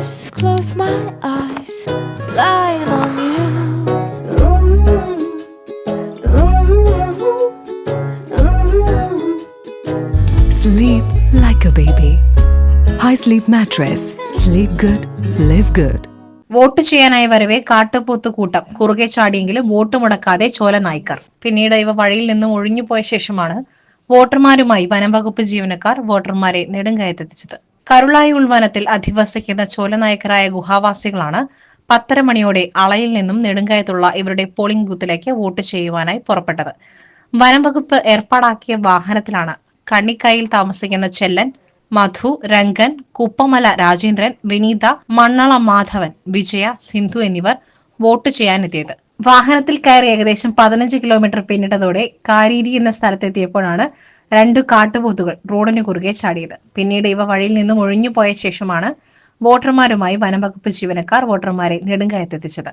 just close my eyes, lying on you. Ooh, ooh, ooh. Sleep like a baby. High Sleep Mattress. Sleep good, live good. Vote ചെയ്യാനായി വരവെ കാട്ടുപോത്ത് കൂട്ടം കുറുകെ ചാടിയെങ്കിലും vote മുടക്കാതെ ചോല നായ്ക്കർ പിന്നീട് ഇവ വഴിയിൽ നിന്നും ഒഴിഞ്ഞുപോയ ശേഷമാണ് വോട്ടർമാരുമായി വനംവകുപ്പ് ജീവനക്കാർ വോട്ടർമാരെ നെടുങ്കയത്തെത്തിച്ചത് കരുളായി ഉൾവനത്തിൽ അധിവസിക്കുന്ന ചോലനായക്കരായ ഗുഹാവാസികളാണ് പത്തര മണിയോടെ അളയിൽ നിന്നും നെടുങ്കായത്തുള്ള ഇവരുടെ പോളിംഗ് ബൂത്തിലേക്ക് വോട്ട് ചെയ്യുവാനായി പുറപ്പെട്ടത്. വനംവകുപ്പ് ഏർപ്പാടാക്കിയ വാഹനത്തിലാണ് കണ്ണിക്കായിൽ താമസിക്കുന്ന ചെല്ലൻ മധു രംഗൻ കുപ്പമല രാജേന്ദ്രൻ വിനീത മണ്ണള മാധവൻ വിജയ സിന്ധു എന്നിവർ വോട്ട് ചെയ്യാനെത്തിയത്. വാഹനത്തിൽ കയറി ഏകദേശം പതിനഞ്ച് കിലോമീറ്റർ പിന്നിട്ടതോടെ കാരീരി എന്ന സ്ഥലത്തെത്തിയപ്പോഴാണ് രണ്ടു കാട്ടുപോത്തുകൾ റോഡിന് കുറുകെ ചാടിയത്. പിന്നീട് ഇവ വഴിയിൽ നിന്നും ഒഴിഞ്ഞുപോയ ശേഷമാണ് വോട്ടർമാരുമായി വനംവകുപ്പ് ജീവനക്കാർ വോട്ടർമാരെ നെടുങ്കയത്തെത്തിച്ചത്.